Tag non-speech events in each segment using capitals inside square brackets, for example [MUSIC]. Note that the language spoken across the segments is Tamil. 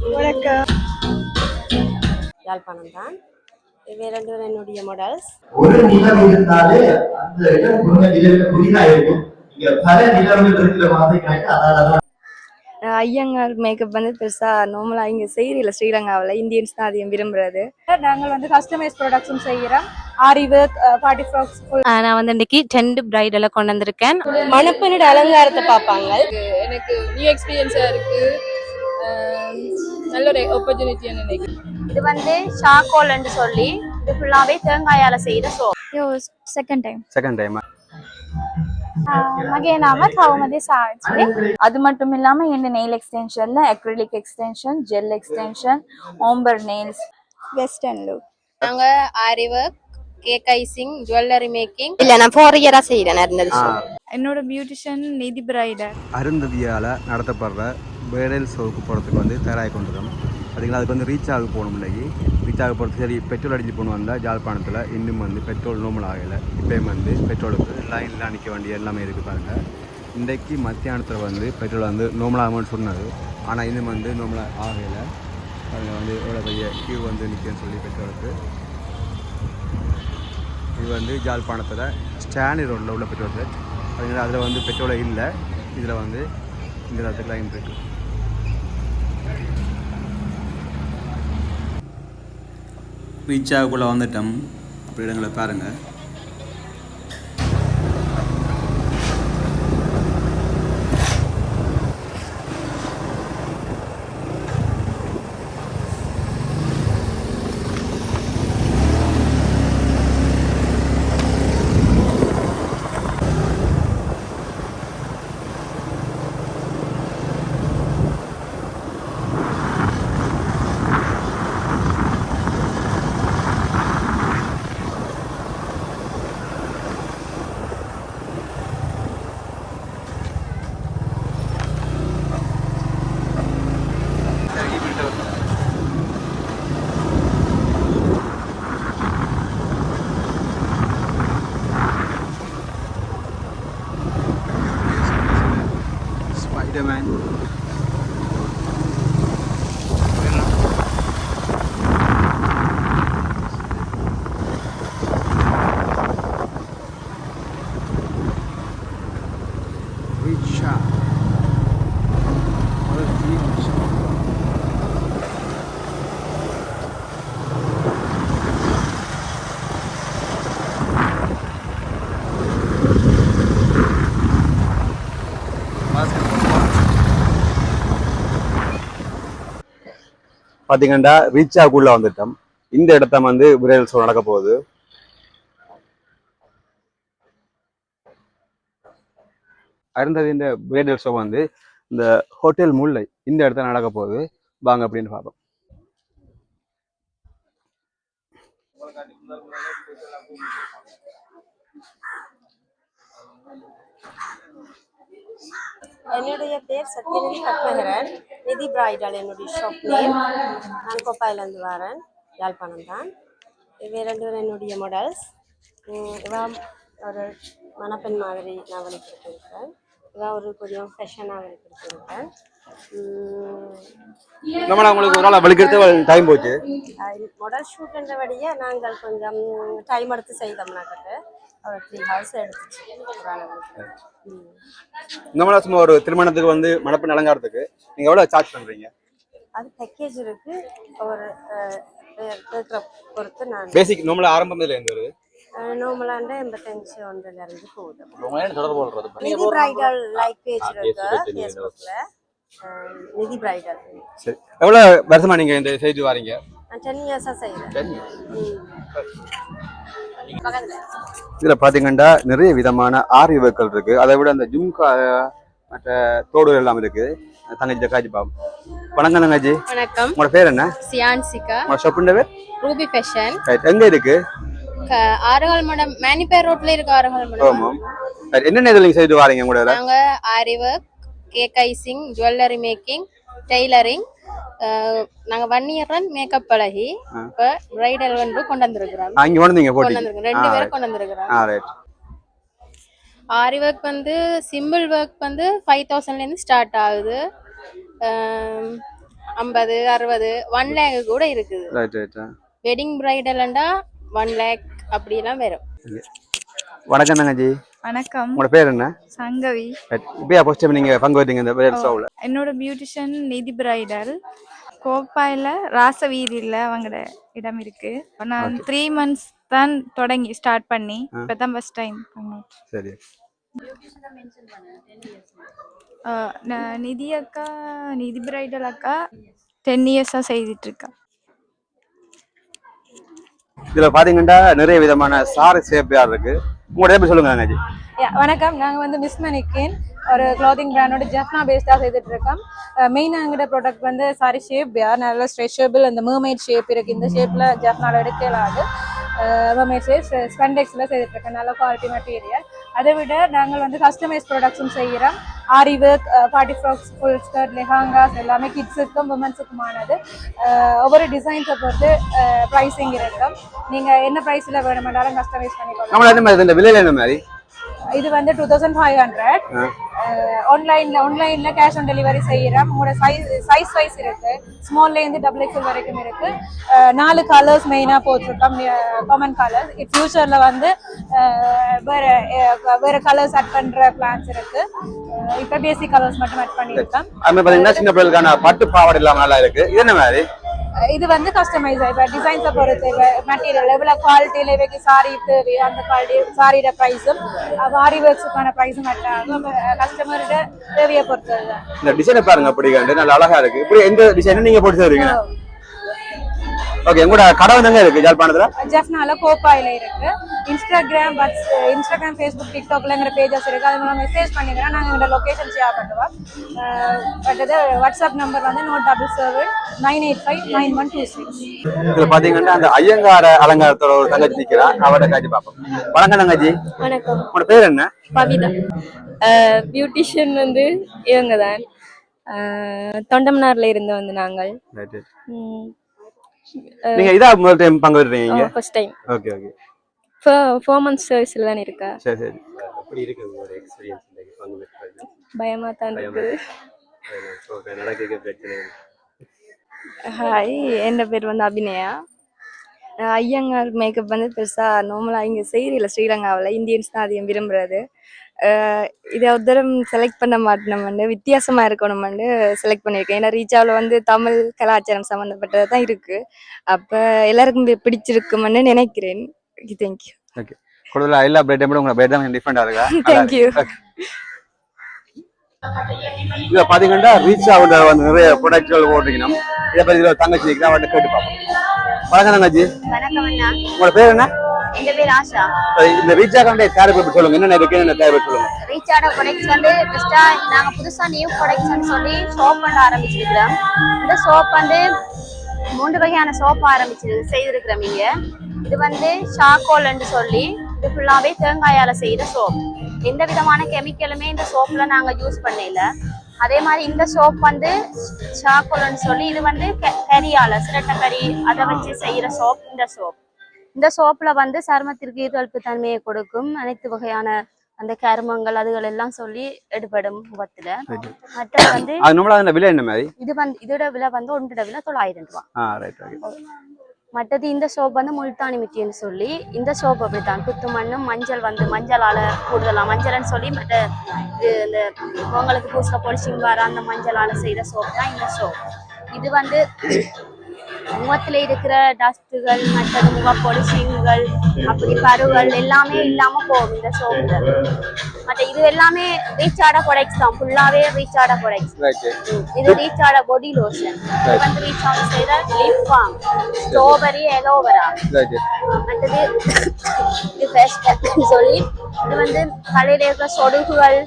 வணக்கம். யாழ்ப்பாணம் தான் இவை ரெண்டு என்னுடைய மாடல்ஸ் ஒரு நிலம் இருந்தாலே அந்த இடம் புனித நிலம் புதிதா இருக்கும். இங்க பல நிலங்கள் இருக்கிற மாதிரி அதனாலதான் ஐயங்கார் மேக்கப் வந்து பெருசா நார்மலா இங்க செய்யறதில்ல ஸ்ரீலங்காவில். இந்தியன்ஸ் தான் அதிகம் விரும்புறது. நாங்கள் வந்து கஸ்டமைஸ் ப்ரொடக்ஷன் செய்கிறோம் ஆரி ஒர்க் பார்ட்டி ஃப்ராக்ஸ் நான் வந்து இன்னைக்கு டென்ட் பிரைடெல்லாம் கொண்டு வந்திருக்கேன் மணப்பெண்ணோட அலங்காரத்தை பார்ப்பாங்க. எனக்கு நியூ எக்ஸ்பீரியன்ஸா இருக்கு. அஹ் நல்ல ஒரு ஆப்பர்ச்சுனிட்டின்னு நினைக்கிறேன். இது வந்து ஷாகோல்னு சொல்லி இது ஃபுல்லாவே தேங்காயால செய்த சோப் யோ செகண்ட் டைம் செகண்ட் டைம் மகே நாம கவுமதி சாவிச்சு அது மட்டும் இல்லாம இந்த nail எக்ஸ்டென்ஷன்ல acrylic extension gel extension ombre nails western look நாங்க Aari work cake icing jewellery making இல்ல நான் ஃபோர் இயரா செய்யறேன் என்னோட பியூட்டிஷியன் நிதி பிரைடர் அருந்ததியால நடத்தப்படுற பேரல் ஷோவுக்கு போகிறதுக்கு வந்து தயாராகி கொண்டிருக்கோம் அதுக்கு அதுக்கு வந்து ரீச் ஆக போகணும் இன்னைக்கு. ரீச் ஆக போகிறது சரி பெட்ரோல் அடிச்சு போகணும் வந்தால் ஜாழ்ப்பாணத்தில் இன்னும் வந்து பெட்ரோல் நோமல் ஆகலை. இப்போயும் வந்து பெட்ரோலுக்கு லைனில் நிற்க வேண்டிய எல்லாமே இருக்குது பாருங்கள் இன்றைக்கு மத்தியானத்தில் வந்து பெட்ரோல் வந்து நோமல் ஆகும்னு சொன்னது ஆனால் இன்னும் வந்து நோமல் ஆகலை. அதில் வந்து எவ்வளோ பெரிய கியூ வந்து நிற்குன்னு சொல்லி பெட்ரோலுக்கு இது வந்து ஜாழ்ப்பாணத்தில் ஸ்டானி ரோட்டில் உள்ள பெட்ரோல் செட் அதனால் அதில் வந்து பெட்ரோலை இல்லை. இதில் வந்து இந்த இடத்துக்கு லைன் இருக்குது ரீச் ஆகக்குள்ளே வந்துட்டோம் அப்படி இடங்களை பாருங்கள் demand பார்த்தீங்கன்னா ரீச்சாக்குள்ளே வந்துட்டோம். இந்த இடத்த வந்து விரைவில் ஷோ நடக்க போகுது. அருந்தது இந்த பிரைடல் ஷோ வந்து இந்த ஹோட்டல் முல்லை இந்த இடத்துல நடக்க போகுது. வாங்க அப்படின்னு பார்ப்போம். என்னுடைய பேர் சத்யநிதி பத்மகரன் நிதி பிரைடல் என்னுடைய ஷாப் நேம் நான் கோப்பாயிலேருந்து வரேன். யாழ்ப்பாணம் தான். இவை ரெண்டு என்னுடைய மாடல்ஸ் இவா ஒரு மணப்பெண் மாதிரி நான் வெளிப்படுத்தியிருக்கேன் இவா ஒரு கொஞ்சம் ஃபேஷனாக வெளிப்படுத்தியிருக்கேன் நம்மள உங்களுக்கு ஒரு நாள் வெளிக்கிறது டைம் போச்சு. மாடல் ஷூட்ன்றபடியே நாங்கள் கொஞ்சம் டைம் எடுத்து செய்தோம்னாக்கிட்டு ஒரு த்ரீ ஹவர்ஸ் எடுத்துச்சு. நம்மள சும்மா ஒரு திருமணத்துக்கு வந்து மணப்பெண் அலங்காரத்துக்கு நீங்க எவ்வளவு சார்ஜ் பண்றீங்க? அது பேக்கேஜ் இருக்கு. ஒரு பொறுத்து நான் பேசிக் நம்மள ஆரம்பம் இதுல இருந்து வருது நோமலாண்ட எண்பத்தஞ்சு ஒன்றுல இருந்து போகுது. தொடர்பு கொள்றது. நிதி பிரைடல் லைக் பேஜ் இருக்கு ஃபேஸ்புக்ல நிதி பிரைடல் சரி. எவ்வளவு வருஷமா நீங்க இந்த செய்து வாரீங்க? நான் டென் இயர்ஸாக செய்கிறேன் இதுல பாத்தீங்கன்னா நிறைய விதமான ஆரி ஒர்க்கள் இருக்கு. அதை விட அந்த ஜும்கா மற்ற தோடு எல்லாம் இருக்கு. தங்கச்சி காஜி பாபு. வணக்கம் தங்கச்சி வணக்கம். உங்களோட பேர் என்ன? சியான்சிகா. உங்களோட ஷாப்புண்ட பேர்? Ruby fashion. எங்க இருக்கு? ஆறுகால் மடம் மேனிபேர் ரோட்ல இருக்க ஆறுகால் ஆமாம். Right. என்னென்ன இதுல நீங்க செய்து வாரீங்க உங்களோட? நாங்க Aari work cake icing jewellery making tailoring நாங்க ஒன் இயர் மேக்கப் பழகி இப்ப பிரைடல் வந்து கொண்டு வந்திருக்கிறோம் அங்க கொண்டு வந்திருக்கோம் ரெண்டு பேரும். கொண்டு வந்திருக்கிறோம் ஆரி ஒர்க் வந்து சிம்பிள் ஒர்க் வந்து ஃபைவ் தௌசண்ட்லேருந்து ஸ்டார்ட் ஆகுது. ஐம்பது அறுபது ஒன் லேக் கூட இருக்குது. வெட்டிங் பிரைடல்ண்டா ஒன் லேக் அப்படிலாம் வரும். வணக்கம் தங்கச்சி வணக்கம். உங்களோட பேர் என்ன? சங்கவி. இப்பயா ஃபர்ஸ்ட் டைம் நீங்க பங்கு வரீங்க இந்த பிரைடல் ஷோவில் என்னோட பியூட்டிஷியன் நிதி பிரைடல் கோப்பாயில் ராசவீதியில் அவங்களோட இடம் இருக்கு. நான் த்ரீ மந்த்ஸ் தான் தொடங்கி ஸ்டார்ட் பண்ணி இப்போ தான் ஃபஸ்ட் டைம் சரி. நிதி அக்கா நிதி பிரைடல் அக்கா டென் இயர்ஸாக செய்துட்டு இருக்கா. இதுல பாத்தீங்கன்னா நிறைய விதமான சாரி சேப்பியார் இருக்கு? உங்களோட எப்படி சொல்லுங்க தங்கச்சி வணக்கம். நாங்கள் வந்து மிஸ் மணிக்கேன் ஒரு க்ளாத்திங் பிராண்டோட ஜெஃப்னா பேஸ்டாக செய்துட்டு இருக்கோம். மெயினாக எங்கிட்ட ப்ராடக்ட் வந்து சாரி ஷேப் யார் நல்ல ஸ்ட்ரெச்சபிள் அந்த mermaid ஷேப் இருக்குது இந்த ஷேப்பில் ஜெஃப்னாவில் எடுக்கலாது. Uh, mermaid ஷேப் ஸ்பெண்டெக்ஸில் செய்துட்டு இருக்கேன் நல்ல குவாலிட்டி மெட்டீரியல் அதை விட நாங்கள் வந்து கஸ்டமைஸ் ப்ராடக்ட்ஸும் செய்கிறோம். Aari work party frocks full skirt lehengas எல்லாமே கிட்ஸுக்கும் உமன்ஸுக்குமானது ஒவ்வொரு டிசைன்ஸை பொறுத்து ப்ரைஸிங் இருக்கும். நீங்கள் என்ன ப்ரைஸில் வேணுமென்றாலும் கஸ்டமைஸ் பண்ணிக்கலாம் இந்த விலையில என்ன மாதிரி? இது வந்து டூ தௌசண்ட் ஃபைவ் ஹண்ட்ரட் ஆன்லைனில் ஆன்லைனில் கேஷ் ஆன் டெலிவரி செய்கிறேன் உங்களோட சைஸ் சைஸ் வைஸ் இருக்கு. ஸ்மால்லேருந்து டபுள் எக்ஸல் வரைக்கும் இருக்கு. நாலு கலர்ஸ் மெயினாக போட்டிருக்கோம். காமன் கலர்ஸ் ஃப்யூச்சரில் வந்து வேறு வேற வேற கலர்ஸ் ஆட் பண்ணுற பிளான்ஸ் இருக்கு. இப்போ பேசிக் கலர்ஸ் மட்டும் ஆட் பண்ணியிருக்கோம். அது மாதிரி பார்த்தீங்கன்னா சின்ன பிள்ளைகளுக்கான பட்டு பாவாடை இல்லாமல் நல்லா இருக்கு. இது என்ன மாதிரி? இது வந்து கஸ்டமைஸ் இப்போ டிசைன்ஸை பொறுத்து இப்போ மெட்டீரியல் எவ்வளோ குவாலிட்டியில் இவைக்கு சாரி தேவையோ அந்த குவாலிட்டி சாரியோட ப்ரைஸும் வாரி ஒர்க்ஸுக்கான ப்ரைஸும் ஆகும். கஸ்டமரோட தேவையை பொறுத்தது இந்த டிசைனை பாருங்க அப்படி கண்டு நல்லா அழகா இருக்கு. இப்படி எந்த டிசைன் நீங்க போட்டு தருவீங்க? ஓகே உங்களோட கடை வந்து எங்க இருக்கு? ஜாழ்ப்பாணத்துல ஜெஃப்னால கோப்பாயில இருக்கு. இன்ஸ்டாகிராம் வாட்ஸ் இன்ஸ்டாகிராம் ஃபேஸ்புக் டிக்டாக்லங்கிற பேஜஸ் இருக்கு. அது மூலம் மெசேஜ் பண்ணிங்கன்னா நாங்கள் எங்களோட லொகேஷன் ஷேர் பண்ணுவோம் பட் இது வாட்ஸ்அப் நம்பர் வந்து note double seven nine eight five nine one two six. இதுல பாத்தீங்கன்னா அந்த ஐயங்கார அலங்காரத்தோட ஒரு தங்கச்சி நிக்கிறா அவட காட்சி பார்ப்போம். வணக்கம் தங்கச்சி. வணக்கம். உங்களோட பேர் என்ன? பவிதா. பியூட்டிஷியன் வந்து இவங்க தான் தொண்டமனார்ல இருந்து வந்து நாங்கள். நீங்க இதா முதல் டைம் பங்கு பெறுறீங்க first time okay okay four months சர்வீஸ்ல தான் இருக்கா? சரி சரி. எப்படி இருக்கு உங்களோட எக்ஸ்பீரியன்ஸ் இன்னைக்கு பங்கு பயமா தான் இருக்குது. ஓகே நடக்க பிரச்சனை. ஹாய் என் பேர் வந்து அபிநயா? ஐயங்கார் மேக்கப் வந்து பெருசாக நார்மலாக இங்கே செய்யல ஸ்ரீலங்காவில். இந்தியன்ஸ் தான் அதிகம் விரும்புறது. அஹ் இதை ஒரு தரம் செலக்ட் பண்ண மாட்டோம்னு வித்தியாசமாக இருக்கணும்னு செலக்ட் பண்ணியிருக்கேன். ஏன்னா ரீச்சாவில் வந்து தமிழ் கலாச்சாரம் சம்மந்தப்பட்டது தான் இருக்குது அப்போ எல்லாருக்கும் பிடிச்சிருக்குமென்னு நினைக்கிறேன். தேங்க்யூ ஓகே கூடுதலா எல்லா பிரைட் டைம் உங்க பிரைட் தான் டிஃப்ரெண்டா இருக்கா? [LAUGHS] தேங்க்யூ இதுல பாத்தீங்கன்னா ரீச் ஆகுற வந்து நிறைய ப்ராடக்ட்கள் ஓட்டுக்கணும் இதை பத்தி இதுல தங்கச்சி அவட்ட கேட்டு பார்ப்போம். வணக்கம் தங்கச்சி. வணக்கம் அண்ணா. உங்களோட பேர் என்ன? எங்க பேர் ஆஷா. இந்த ரீச் ஆகிற தயாரிப்பு பத்தி சொல்லுங்க. என்னென்ன இருக்கு? என்னென்ன தயாரிப்பு சொல்லுங்க. ரீச் ஆன ப்ராடக்ட்ஸ் வந்து ஃபர்ஸ்டா நாங்க புதுசா நியூ ப்ராடக்ட்ஸ்னு சொல்லி சோப் பண்ண ஆரம்பிச்சிருக்கிறோம். இந்த சோப் வந்து மூன்று வகையான சோப் ஆரம்பிச்சு செய்திருக்கிறோம் இங்க. இது வந்து சார்கோல்னு சொல்லி இது ஃபுல்லாவே தேங்காயால செய்த சோப் எந்த விதமான கெமிக்கலுமே இந்த சோப்ல நாங்க யூஸ் பண்ணல. அதே மாதிரி இந்த சோப் வந்து சார்கோல்னு சொல்லி இது வந்து கெ- கரியால சிரட்டை கறி அதை வச்சு செய்யற சோப் இந்த சோப் இந்த சோப்ல வந்து சருமத்திற்கு ஈர்ப்பு தன்மையை கொடுக்கும். அனைத்து வகையான அந்த கருமங்கள் அதுகள் எல்லாம் சொல்லி எடுபடும் முகத்துல. மற்றது வந்து நம்மளா விலை என்ன மாதிரி? இது வந்து இதோட விலை வந்து ஒன்றோட விலை தொள்ளாயிரம் ரூபாய் மற்றது இந்த சோப் வந்து முல்தானி மிட்டின்னு சொல்லி இந்த சோப் அப்படித்தான். குத்து மண்ணும் மஞ்சள் வந்து மஞ்சளால கூடுதலா மஞ்சள்னு சொல்லி மற்ற இது இந்த பொங்கலுக்கு பூசிக்க பொலிச்சிங் வர அந்த மஞ்சளால செய்த சோப் தான் இந்த சோப் இது வந்து முகத்துல இருக்கிற டஸ்ட்டுகள் மற்றது முக பொலிச்சிங்கள் அப்படி பருகள் எல்லாமே இல்லாம போகும் இந்த சோப்ல மற்ற இது எல்லாமே ரீச் ஆட ப்ராடக்ட்ஸ் தான். ஃபுல்லாவே ரீச் ஆட ப்ராடக்ட்ஸ் ரைட் இது ரீச் ஆட பாடி லோஷன் இது வந்து ரீச் ஆட செய்த லிப் பாம் ஸ்ட்ராபெரி எலோவரா மற்றது இது ஃபேஸ் சொல்லி இது வந்து தலையில இருக்கிற சொடுகுகள்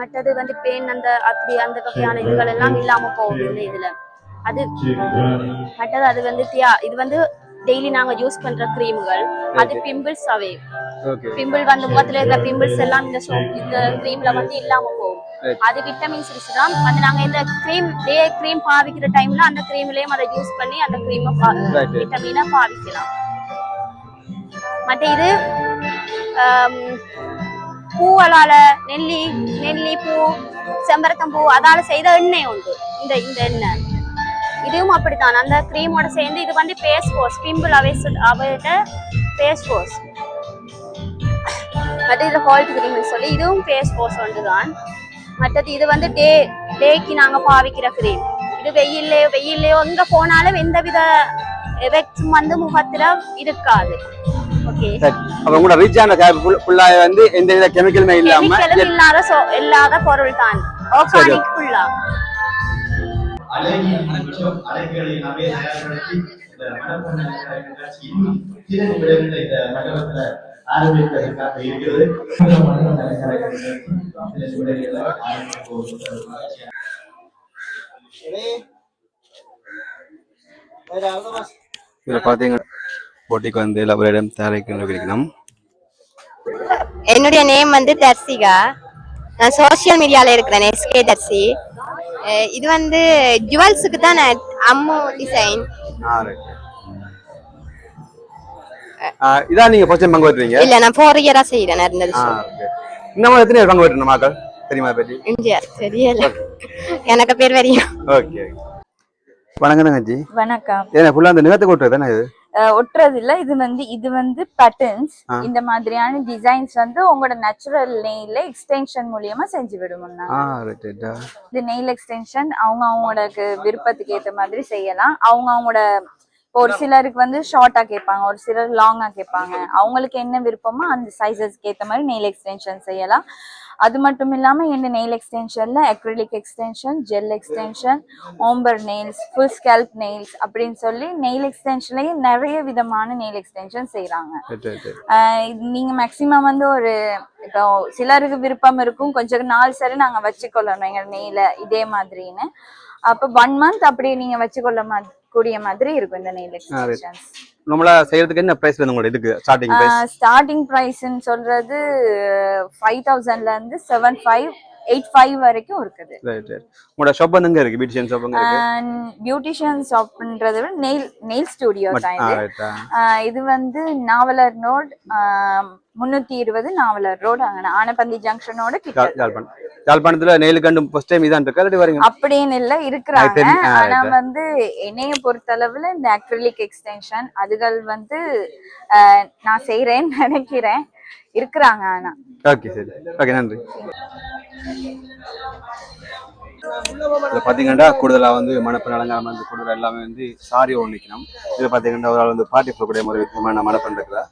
மற்றது வந்து பெயின் அந்த அப்படி அந்த வகையான இதுகள் எல்லாம் இல்லாம போகுது இந்த இதுல. அது மற்றது அது வந்து தியா இது வந்து டெய்லி நாங்க யூஸ் பண்ற கிரீம்கள் அது பிம்பிள்ஸ் அவே பிம்பிள் வந்து முகத்துல இருக்கிற பிம்பிள்ஸ் எல்லாம் இந்த சோப் இந்த கிரீம்ல வந்து இல்லாம போகும். அது விட்டமின்ஸ் தான். வந்து நாங்க இந்த கிரீம் டே கிரீம் பாவிக்கிற டைம்ல அந்த கிரீம்லயும் அதை யூஸ் பண்ணி அந்த கிரீமை. விட்டமினா பாவிக்கலாம். மற்ற இது பூவலால நெல்லி நெல்லி பூ செம்பரத்தம் பூ அதால செய்த எண்ணெய் உண்டு. இந்த இந்த எண்ணெய். இதுவும் அப்படித்தான். அந்த க்ரீமோட சேர்ந்து இது வந்து ஃபேஸ் வாஷ் பிம்பிள் அவை அவைட்ட ஃபேஸ் வாஷ் மற்ற இது ஹால்ட் க்ரீம்னு சொல்லி இதுவும் ஃபேஸ் வாஷ் ஒன்று தான் மற்றது இது வந்து டே டேக்கு நாங்கள் பாவிக்கிற க்ரீம் இது வெயில்லையோ வெயில்லையோ எங்கே போனாலும் எந்தவித எஃபெக்ட்ஸும் வந்து முகத்தில் இருக்காது. ஓகே அப்ப உங்களோட ஃபுல்லாக வந்து எந்த வித கெமிக்கலுமே இல்லாத இல்லாத பொருள் தான் ஆர்கானிக் அழகிய மற்றும் அழகுகளை நாமே தயார்படுத்தி இந்த மணப்பெண் நிகழ்ச்சி இன்னும் சில நிமிடங்களில் இந்த மண்டபத்துல ஆரம்பிப்பதற்காக இருக்கிறது. இந்த மண்டப நிகழ்ச்சி சில நிமிடங்களில் ஆரம்பிக்க போகிறது. இதில் பார்த்தீங்கன்னா போட்டிக்கு வந்து லபரிடம் தயாரிக்கின்ற இருக்கணும் என்னுடைய நேம் வந்து தர்சிகா. நான் சோஷியல் மீடியால இருக்கிறேன் எஸ்கே தர்சி. இது வந்து ஜுவல்ஸுக்கு தான் நான் அம்மு டிசைன் இதான் நீங்க ஃபர்ஸ்ட் டைம் பங்கு பெற்றீங்க இல்ல நான் ஃபோர் இயரா செய்யறேன் இருந்தது மாதிரி எத்தனை பங்கு பெற்றணும் மக்கள் தெரியுமா பற்றி இந்தியா தெரியல. எனக்கு பேர் வரையும் ஓகே வணக்கம் தங்கச்சி. வணக்கம். ஏன்னா ஃபுல்லாக அந்த நிலத்தை கொட்டுறது தானே இது? ஒட்டுறது இல்ல இது வந்து இது வந்து பேட்டர்ன்ஸ். இந்த மாதிரியான டிசைன்ஸ் வந்து உங்களோட நேச்சுரல் நெயில எக்ஸ்டென்ஷன் மூலியமா செஞ்சு விடுவோம்னா இது நெயில் எக்ஸ்டென்ஷன் அவங்க அவங்களோட விருப்பத்துக்கு ஏத்த மாதிரி செய்யலாம். அவங்க அவங்களோட இப்போ ஒரு சிலருக்கு வந்து ஷார்ட்டா கேட்பாங்க ஒரு சிலர் லாங்கா கேட்பாங்க. அவங்களுக்கு என்ன விருப்பமோ அந்த சைஸஸ்க்கு ஏத்த மாதிரி நெயில் எக்ஸ்டென்ஷன் செய்யலாம். அது மட்டும் இல்லாம இந்த nail எக்ஸ்டென்ஷன்ல acrylic extension gel extension ombre nails full sculpt nails அப்படின்னு சொல்லி நெயில் எக்ஸ்டென்ஷன்லயே நிறைய விதமான நெயில் எக்ஸ்டென்ஷன் செய்றாங்க. ரைட் ரைட் ஆஹ் இது நீங்க மேக்சிமம் வந்து ஒரு இப்போ சிலருக்கு விருப்பம் இருக்கும். கொஞ்சம் நாள் சரி நாங்க வச்சுக்கொள்ளணும் எங்க நெய்ல இதே மாதிரின்னு. அப்ப ஒன் மந்த் அப்படி நீங்க வச்சுக்கொள்ள மா- கூடிய மாதிரி இருக்கும் இந்த நெயில் எக்ஸ்டென்ஷன்ஸ் நம்மளா செய்யறதுக்கு என்ன பிரைஸ் வேணும் உங்களோட இதுக்கு ஸ்டார்டிங் பிரைஸ் ஸ்டார்டிங் ப்ரைஸ்ன்னு சொல்றது ஃபைவ் தௌசண்ட்ல இருந்து செவன் ஃபைவ் எயிட் ஃபைவ் வரைக்கும் இருக்குது. ரைட் ரைட் உங்களோட ஷாப் எங்க இருக்கு? பியூட்டிஷியன் ஷாப் எங்க இருக்கு? பியூட்டிஷியன் ஷாப்ன்றதை விட நெயில் நெயில் ஸ்டுடியோ தான் இது. இது வந்து நாவலர் ரோட் முன்னூத்தி இருபது நாவலர் ரோடு அங்கே ஆனப்பந்தி ஜங்ஷனோட யாழ்ப்பாணத்துல நெயில் கண்டு ஃபர்ஸ்ட் டைம் இதான் இருக்கா. வரீங்க. அப்படின்னு இல்ல இருக்கிறாங்க. ஆனா. வந்து என்னைய பொறுத்தளவுல இந்த அக்ரிலிக் எக்ஸ்டென்ஷன் அதுகள் வந்து ஆஹ் நான் செய்யறேன்னு நினைக்கிறேன். இருக்கிறாங்க ஆனா. ஓகே சரி. ஓகே நன்றி. இதில் பார்த்தீங்கன்னா கூடுதலாக வந்து மணப்பெண் அலங்காரம் வந்து கூடுதல் எல்லாமே வந்து சாரி ஒன்று நிற்கணும் இதில் பார்த்தீங்கன்னா ஒரு ஆள் வந்து பாட்டி போகக்கூடிய ஒரு விதமான மணப்பெண் இருக்கிறா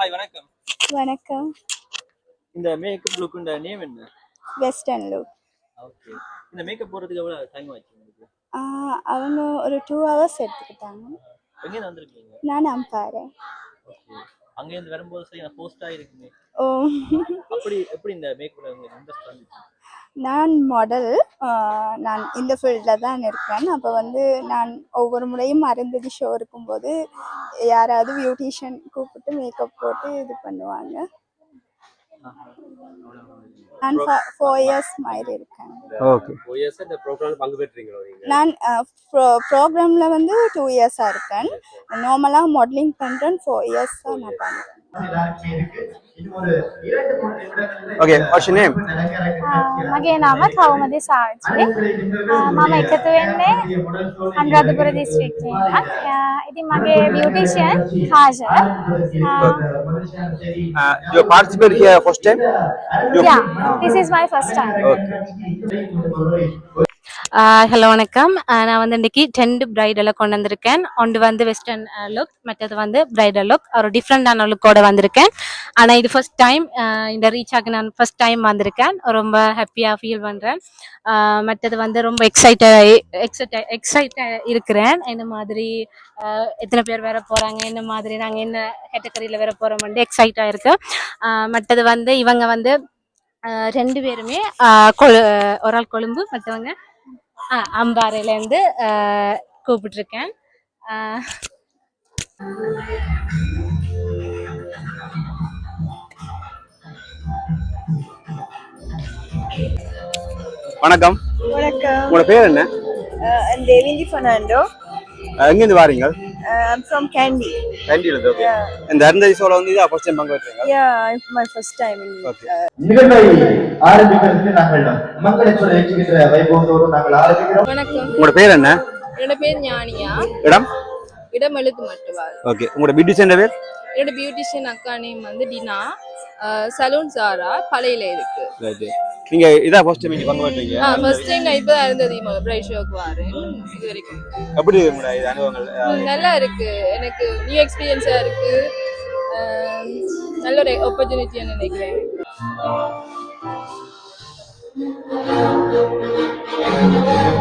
ஹாய் வணக்கம். வணக்கம். இந்த மேக்கப் லுக்குண்ட நேம் என்ன? வெஸ்டர்ன் லுக் ஓகே இந்த மேக்கப் போடுறதுக்கு எவ்வளவு டைம் ஆச்சு உங்களுக்கு? அவங்க ஒரு டூ ஹவர்ஸ் எடுத்துக்கிட்டாங்க. எங்கேருந்து வந்திருக்கீங்க? நான் அம்பாரு ஓகே அங்கேருந்து வரும்போது சரி நான் போஸ்ட் ஆகிருக்குமே ஓ. அப்படி எப்படி இந்த மேக்கப்ல உங்களுக்கு இன்ட்ரெஸ்ட் வந்துச்சு? நான் மாடல் நான் இந்த ஃபீல்டில் தான் இருக்கேன். அப்போ வந்து நான் ஒவ்வொரு முறையும் அருந்ததி ஷோ இருக்கும்போது யாராவது பியூட்டிஷியன் கூப்பிட்டு மேக்கப் போட்டு இது பண்ணுவாங்க. நான் ஃபோர் இயர்ஸ் மாதிரி இருக்கேன். ஓகே நான் ப்ரோக்ராமில் வந்து டூ இயர்ஸாக இருக்கேன். நார்மலாக மாடலிங் பண்ணுறேன் ஃபோர் இயர்ஸ் தான் நான் பண்ணுறேன் ඕකේ what's your name? Uh, මගේ නම කවුමද සාවිත්‍රි uh, මම එකතු වෙන්නේ අනුරාධපුර දිස්ත්‍රික්කයෙන් uh, ඉතින් මගේ beautician Kajal you participate here first time? Yeah this is my first time. Okay. Hello வணக்கம். நான் வந்து இன்னைக்கு டென்ட் பிரைடலை கொண்டு வந்திருக்கேன். ஒன்று வந்து வெஸ்டர்ன் லுக் மற்றது வந்து பிரைடல் லுக் ஒரு டிஃப்ரெண்டான லுக்கோட வந்திருக்கேன். ஆனால் இது ஃபர்ஸ்ட் டைம் இந்த ரீச் ஆக நான் ஃபர்ஸ்ட் டைம் வந்திருக்கேன். ரொம்ப ஹாப்பியாக ஃபீல் பண்ணுறேன் மற்றது வந்து ரொம்ப எக்ஸைட்டாக எக்ஸைட் எக்ஸைட்டாக இருக்கிறேன். இந்த மாதிரி எத்தனை பேர் வேற போகிறாங்க என்ன மாதிரி நாங்கள் என்ன கேட்டகரியில் வேற போகிறோம் எக்ஸைட்டாக இருக்கு. மற்றது வந்து இவங்க வந்து ரெண்டு பேருமே கொழு ஒரு ஆள் கொழும்பு மற்றவங்க அம்பாறையிலேருந்து கூப்பிட்டுருக்கேன். வணக்கம். வணக்கம். உங்களோட பேர் என்ன? தேவிந்தி ஃபெர்னாண்டோ. அஹ் எங்கேருந்து வாரீங்க? I'm from Kandy canteen okay இந்த அருந்ததி சோலை வந்து இதா ஃபர்ஸ்ட் டைம் பங்கு Yeah, it's my first time in நிகழ்வை ஆரம்பிக்கிறதுக்கு நாங்கள் மக்களை சொல்ல ஏற்றுகின்ற வைபவத்தோடு நாங்கள் ஆரம்பிக்கிறோம். வணக்கம். உங்களோட பேர் என்ன? என்னோட பேர் ஞானியா. இடம்? இடம் எழுத்து மட்டுவாள் ஓகே. உங்களோட பியூட்டிஷியன் பேர்? என்னோட பியூட்டிஷியன் அக்கா நேம் வந்து டினா. சலூன் சாரா பழையில இருக்கு. நீங்க இதா ஃபர்ஸ்ட் டைம் இங்க பங்கு பெற்றீங்க? ஆ ஃபர்ஸ்ட் டைம் நான் இப்போ இருந்தது பிரைட் ஷோக்கு வரேன். இது வரைக்கும். எப்படி இருக்கு உங்களோட இது அனுபவங்கள்? ம், நல்லா இருக்கு. எனக்கு நியூ எக்ஸ்பீரியன்ஸா இருக்கு. நல்ல ஒரு ஆப்பர்ச்சுனிட்டின்னு நினைக்கிறேன். Thank you.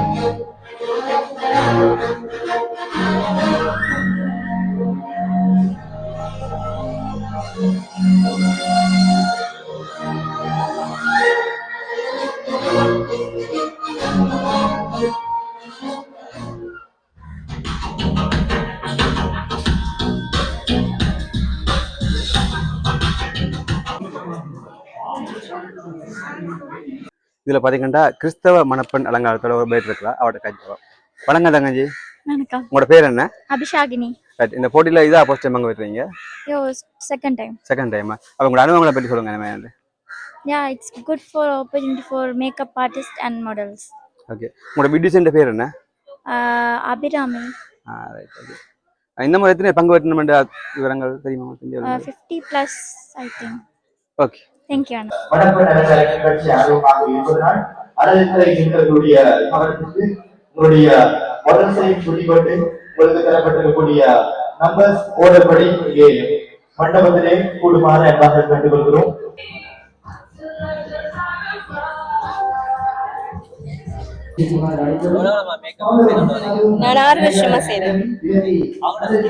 இதுல பாத்தீங்கன்னா கிறிஸ்தவ மணப்பெண் அலங்காரத்தோட ஒரு பேட் இருக்கா அவட்ட காய்ச்சி வணக்கம் தங்கஞ்சி வணக்கம். உங்களோட பேர் என்ன? அபிஷாகினி. Right, இந்த போட்டியில இதா ஃபர்ஸ்ட் டைம் பங்கு பெற்றீங்க யோ செகண்ட் டைம் செகண்ட் டைமா அப்ப உங்களோட அனுபவங்களை பற்றி சொல்லுங்க என்ன மாதிரி ya it's good for opportunity for makeup artist and models okay உங்களோட பியூட்டிஷியன் பேர் என்ன? அபிராமி. ஆ ரைட் ஓகே இந்த மாதிரி எத்தனை பங்கு பெற்றணும் விவரங்கள் தெரியுமா fifty plus I think okay thank you அண்ணா வடக்கு நகர நிகழ்ச்சி ஆர்வமாக இருப்பதனால் அரசியல் எங்களுடைய கவனத்துக்கு உங்களுடைய உங்களுக்கு தரப்பட்டிருக்கக்கூடிய நம்பர்ஸ் ஓடப்படி இங்கே மண்டபத்திலே கூடுமாறு அன்பாக கேட்டுக்கொள்கிறோம் நான் ஆறு வருஷமா ஸ்கின்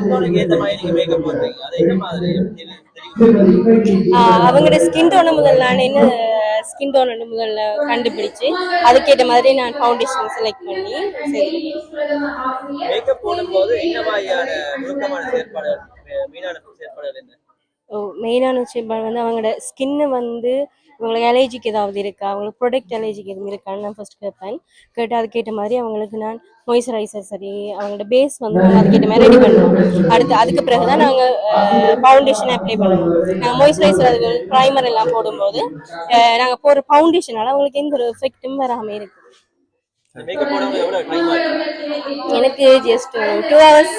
டோனுக்கு ஏத்த மாதிரி நீங்க மேக்கப் போடுறீங்க அது என்ன மாதிரி? அவங்களோட ஸ்கின் டோனை முதல் நான் என்ன ஸ்கின் டோன் முதல்ல கண்டுபிடிச்சு அதுக்கேற்ற மாதிரி நான் ஃபவுண்டேஷன் செலக்ட் பண்ணி மேக்கப் போடும்போது என்ன மாதிரியான நுணுக்கமான செயற்பாடுகள் மீனான செயற்பாடுகள் என்ன? மெயினான விஷயம் வந்து அவங்களோட ஸ்கின்னு வந்து இவங்களுக்கு அலர்ஜிக்கு ஏதாவது இருக்கா? அவங்களுக்கு ப்ரொடக்ட் அலர்ஜிக்கு எதுவும் இருக்கான்னு நான் ஃபர்ஸ்ட் கேட்பேன். கேட்டு அதுக்கேற்ற மாதிரி அவங்களுக்கு நான் மாய்ஸ்சரைசர் சரி அவங்களோட பேஸ் வந்து அதுக்கேற்ற மாதிரி ரெடி பண்ணுவோம். அடுத்து அதுக்கு பிறகு தான் நாங்கள் ஃபவுண்டேஷன் அப்ளை பண்ணுவோம். நாங்கள் மாய்ஸ்சரைசர் அது ப்ரைமர் எல்லாம் போடும்போது நாங்கள் போடுற ஃபவுண்டேஷனால அவங்களுக்கு எந்த ஒரு எஃபெக்ட்டும் வராமல் இருக்கு மேக்கப் போடும்போது எவ்வளவு டைம் ஆகும்? எனக்கு ஜஸ்ட் டூ ஹவர்ஸ்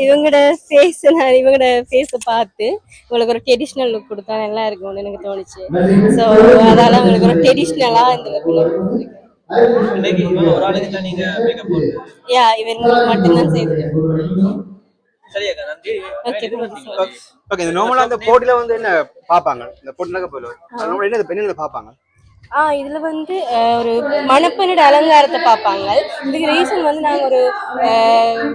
இவங்களோட ஃபேஸ் நான் இவங்களோட ஃபேஸை பார்த்து உங்களுக்கு ஒரு ட்ரெடிஷ்னல் லுக் கொடுத்தா நல்லா இருக்கும்னு எனக்கு தோணுச்சு. ஸோ அதால உங்களுக்கு ஒரு ட்ரெடிஷ்னலாக இந்த யா இவங்களுக்கு மட்டும்தான் எதிர்பார்த்தீங்களா? ஓகே இந்த நார்மலா இந்த போட்டியில வந்து என்ன பாப்பாங்க இந்த போட்டி நடக்க போயில நார்மலா என்ன பெண்ணுங்களை பாப்பாங்க ஆ இதுல வந்து ஒரு மணப்பெண்ணோட அலங்காரத்தை பார்ப்பாங்க. இதுக்கு ரீசன் வந்து நாங்க ஒரு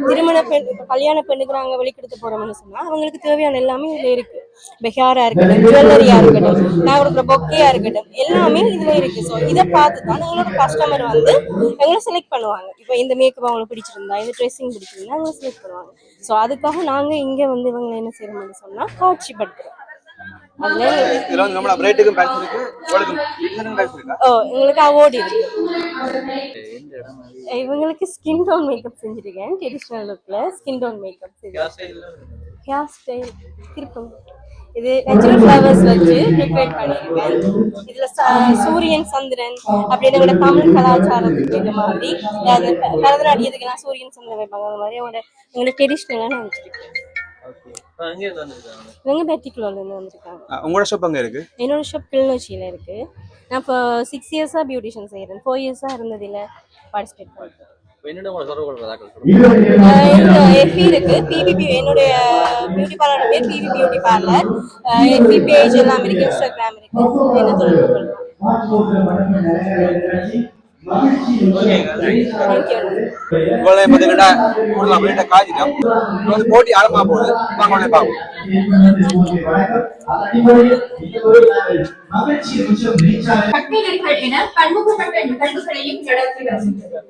திருமண பெண் கல்யாண பெண்ணுக்கு நாங்க வெளிக்கெடுத்து போறோம்னு சொன்னா அவங்களுக்கு தேவையான எல்லாமே இதுல இருக்கு. பெஹாரா இருக்கட்டும் ஜுவல்லரியா இருக்கட்டும் நான் கொடுக்குற பொக்கையா இருக்கட்டும் எல்லாமே இதுல இருக்கு. ஸோ இதை பார்த்து தான் எங்களோட கஸ்டமர் வந்து எங்களை செலக்ட் பண்ணுவாங்க. இப்போ இந்த மேக்கப் அவங்களுக்கு பிடிச்சிருந்தா இந்த ட்ரெஸ்ஸிங் பிடிச்சிருந்தா அவங்க செலக்ட் பண்ணுவாங்க. ஸோ அதுக்காக நாங்க இங்க வந்து இவங்களை என்ன செய்யறோம்னு சொன்னா காட்சிப்படுத்துறோம். இதுல வந்து நம்மள பிரைட்டுக்கும் பேட்ச் இருக்கு. இவளுக்கும் இதுக்கும் பேட்ச் இருக்கா? ஓ எங்களுக்கு அவார்டு இருக்கு. இவங்களுக்கு ஸ்கின் டோன் மேக்கப் செஞ்சிருக்கேன். ட்ரெடிஷ்னல் லுக்ல ஸ்கின் டோன் மேக்கப் செஞ்சிருக்கேன். ஹேர் ஸ்டைல் திருப்பம். இது நேச்சுரல் ஃப்ளவர்ஸ் வச்சு டெக்கரேட் பண்ணியிருக்கேன் இதுல சூரியன் சந்திரன் அப்படின்னு எங்களோட தமிழ் கலாச்சாரத்துக்கு இந்த மாதிரி. அது பரதநாட்டியத்துக்கெல்லாம் சூரியன் சந்திரன் வைப்பாங்க. அந்த மாதிரி அவங்களோட எங்களோட ட்ரெடிஷ்னலாக நான் வச்சிருக்கேன். இவங்க பெட்டிக்குலோல இருந்து வந்திருக்காங்க. ஆ, உங்களோட ஷாப் அங்க இருக்கு? என்னோட ஷாப் கிளிநொச்சியில் இருக்கு. நான் இப்போ சிக்ஸ் இயர்ஸாக பியூட்டிஷியன் செய்கிறேன் ஃபோர் இயர்ஸாக இருந்ததில் பார்ட்டிசிபேட் பண்ணுறேன் எஃபி இருக்கு. பிபிபி என்னுடைய பியூட்டி பார்லரோட பேர் BB beauty parlour FB page எல்லாம் இருக்கு இன்ஸ்டாகிராம் இருக்கு. என்ன தொடர்பு கொள்ளலாம் இவ்வளவு உங்களை பார்த்தீங்கன்னா கூடலாம் காய்ச்சிட்டோம் இப்போ வந்து போட்டி ஆழமா போகுது. வாங்க உடனே பார்ப்போம். மகிழ்ச்சி என பன்முகப்பட்ட நிகழ்வுகளையும் நடத்தி வருகின்றனர்